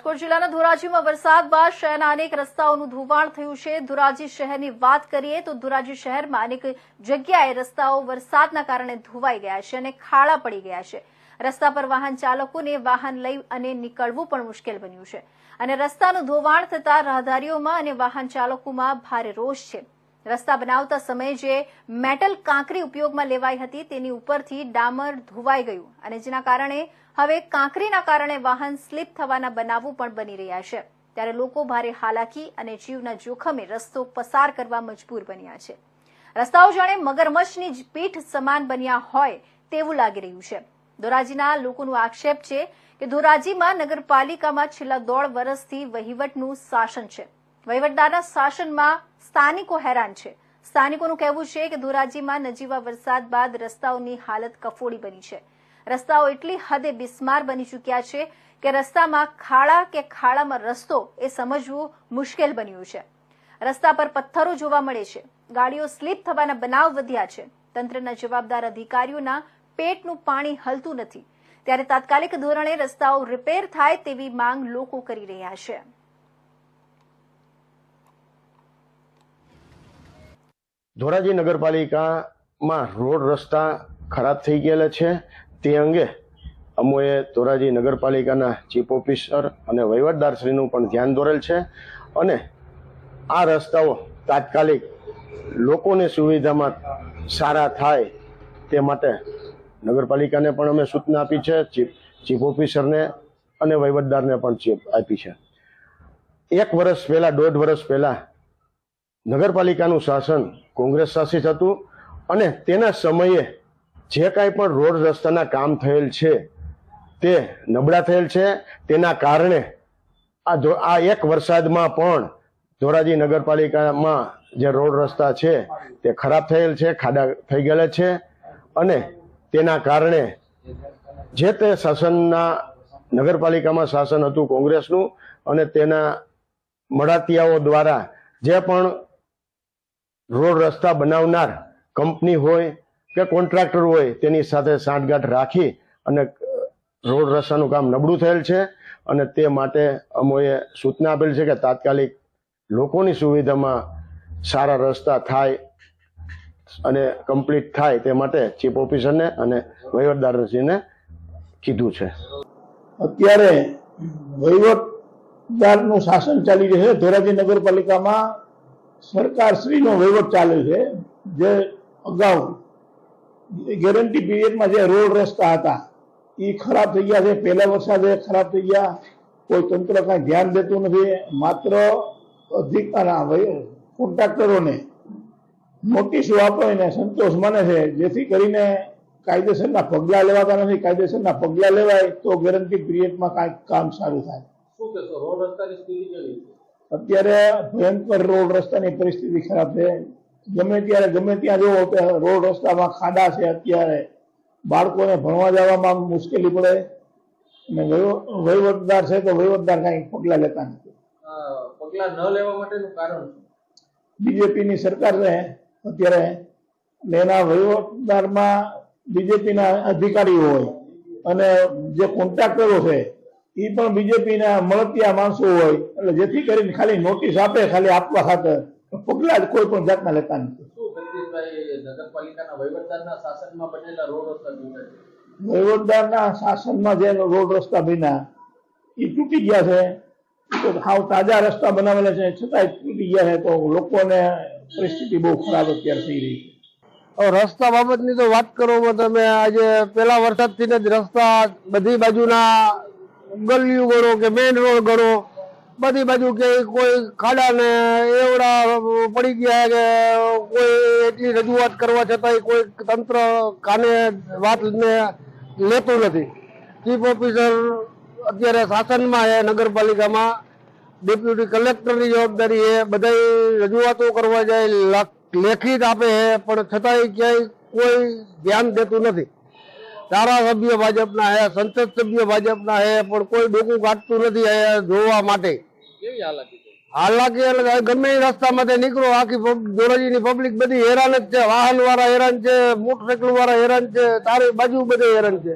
રાજકોટ જિલ્લાના ધોરાજીમાં વરસાદ બાદ શહેરના અનેક રસ્તાઓનું ધોવાણ થયું છે. ધોરાજી શહેરની વાત કરીએ તો ધોરાજી શહેરમાં અનેક જગ્યાએ રસ્તાઓ વરસાદના કારણે ધોવાઈ ગયા છે અને ખાડા પડી ગયા છે. રસ્તા પર વાહન ચાલકોને વાહન લઈ અને નીકળવું પણ મુશ્કેલ બન્યું છે. અને રસ્તાનું ધોવાણ થતા રાહદારીઓમાં અને વાહન ચાલકોમાં ભારે રોષ છે. રસ્તા બનાવતા સમયે જે મેટલ કાંકરી ઉપયોગમાં લેવાઈ હતી તેની ઉપરથી ડામર ધોવાઈ ગયું અને જેના કારણે હવે કાંકરીના કારણે વાહન સ્લીપ થવાના બનાવો પણ બની રહ્યા છે. ત્યારે લોકો ભારે હાલાકી અને જીવના જોખમે રસ્તો પસાર કરવા મજબૂર બન્યા છે. રસ્તાઓ જાણે મગરમચ્છની પીઠ સમાન બન્યા હોય તેવું લાગી રહ્યું છે. ધોરાજીના લોકોનો આક્ષેપ છે કે ધોરાજીમાં નગરપાલિકામાં છેલ્લા દોઢ વર્ષથી વહીવટનું શાસન છે. વહીવટદારના શાસનમાં સ્થાનિકો હેરાન છે. સ્થાનિકોનું કહેવું છે કે ધોરાજીમાં નજીવા વરસાદ બાદ રસ્તાઓની હાલત કફોડી બની છે. રસ્તાઓ એટલી હદે બિસ્માર બની ચૂક્યા છે કે રસ્તામાં ખાડા કે ખાડામાં રસ્તો એ સમજવું મુશ્કેલ બન્યું છે. રસ્તા પર પથ્થરો જોવા મળે છે. ગાડીઓ સ્લીપ થવાના બનાવ વધ્યા છે. તંત્રના જવાબદાર અધિકારીઓના પેટનું પાણી હલતું નથી. ત્યારે તાત્કાલિક ધોરણે રસ્તાઓ રિપેર થાય તેવી માંગ લોકો કરી રહ્યા છે. ધોરાજી નગરપાલિકામાં રોડ રસ્તા ખરાબ થઈ ગયેલા છે. તે અંગે અમોએ ધોરાજી નગરપાલિકાના ચીફ ઓફિસર અને વહીવટદારશ્રીનું પણ ધ્યાન દોરેલ છે અને આ રસ્તાઓ તાત્કાલિક લોકોની સુવિધામાં સારા થાય તે માટે નગરપાલિકાને પણ અમે સૂચના આપી છે, ચીફ ચીફ ઓફિસરને અને વહીવટદારને પણ ચીફ આપી છે. એક વર્ષ પહેલાં, દોઢ વર્ષ પહેલા નગરપાલિકાનું શાસન કોંગ્રેસ શાસિત હતું અને તેના સમયે જે કાંઈ પણ રોડ રસ્તાના કામ થયેલ છે, તે નબળા થયેલ છે. તેના કારણે આ આ એક વરસાદમાં પણ ધોરાજી નગરપાલિકામાં જે રોડ રસ્તા છે, તે ખરાબ થયેલ છે, ખાડા થઈ ગયેલા છે અને તેના કારણે જે તે શાસનના નગરપાલિકામાં શાસન હતું કોંગ્રેસનું અને તેના મળાતિયાઓ દ્વારા જે પણ રોડ રસ્તા બનાવનાર કંપની હોય કે કોન્ટ્રાક્ટર હોય, તેની સાથે સાંઠગાંઠ રાખી અને રોડ રસ્તાનું કામ નબળું થયેલ છે અને તે માટે અમોએ સૂચના આપેલ છે કે તાત્કાલિક લોકોની સુવિધામાં સારા રસ્તા થાય અને કમ્પ્લીટ થાય તે માટે ચીફ ઓફિસરને અને વહીવટદારશ્રીને કીધું છે. અત્યારે વહીવટદારનું શાસન ચાલી રહ્યું છે. ધોરાજી નગરપાલિકામાં સરકારશ્રીનો વહીવટ ચાલે છે, જે અગાઉ ગેરંટી પીરિયડમાં જે રોડ રસ્તા હતા, એ ખરાબ થઈ ગયા છે. પહેલા વરસાદે ખરાબ થઈ ગયા. કોઈ તંત્ર કાંઈ ધ્યાન દેતું નથી. માત્ર અધિકારના કોન્ટ્રાક્ટરોને નોટિસો આપીને સંતોષ માને છે. જેથી કરીને કાયદેસરના પગલાં લેવાતા નથી. કાયદેસરના પગલાં લેવાય તો ગેરંટી પીરિયડમાં કાંઈક કામ સારું થાય. શું રોડ રસ્તાની સ્થિતિ કેવી છે? અત્યારે ભયંકર રોડ રસ્તાની પરિસ્થિતિ ખરાબ છે. ગમે ત્યારે ગમે ત્યાં જવો તો રોડ રસ્તામાં ખાડા છે અત્યારે બાળકોને ભણવા જવામાં મુશ્કેલી પડે. અને વહીવ- વહીવટદાર છે તો વહીવટદાર કાંઈ પગલાં લેતા નથી. પગલાં ન લેવા માટેનું કારણ બીજેપીની સરકાર છે અત્યારે એના વહીવટદારમાં બીજેપીના અધિકારીઓ હોય અને જે કોન્ટ્રાક્ટરો છે એ પણ બીજેપીના મળતિયા માણસો હોય. એટલે જેથી કરીને ખાલી નોટિસ આપે ખાલી આપવા ખાતર પગલા જ કોઈ પણ જાતના લેતા નથી. વહીવટદારના શાસનમાં જે રોડ રસ્તા બન્યા એ તૂટી ગયા છે. તો હાવ તાજા રસ્તા બનાવેલા છે. છતાંય તૂટી ગયા છે તો લોકોને પરિસ્થિતિ બહુ ખરાબ અત્યારે થઈ રહી છે. હવે રસ્તા બાબતની તો વાત કરો તમે આજે પેલા વરસાદથી જ રસ્તા બધી બાજુના ગલીઓ ગણો કે મેઇન રોડ ગણો બધી બાજુ કે કોઈ ખાડા ને એવડા પડી ગયા કે કોઈ એટલી રજૂઆત કરવા છતાંય કોઈ તંત્ર કાને વાત ને લેતું નથી. ચીફ ઓફિસર અત્યારે શાસનમાં છે, નગરપાલિકામાં. ડેપ્યુટી કલેક્ટરની જવાબદારી છે બધા રજૂઆતો કરવા જાય લખ- લેખિત આપે છે, પણ છતાંય ક્યાંય કોઈ ધ્યાન દેતું નથી. ધારાસભ્ય ભાજપના હે સંસદ સભ્ય ભાજપના હે પણ કોઈ ડોકું કાઢતું નથી જોવા માટે. હાલાકી એટલે ગમે રસ્તામાંથી નીકળો આખી ધોરાજીની પબ્લિક બધી હેરાન જ છે વાહન વાળા હેરાન છે મોટરસાયકલ વાળા હેરાન છે તારી બાજુ બધે હેરાન છે.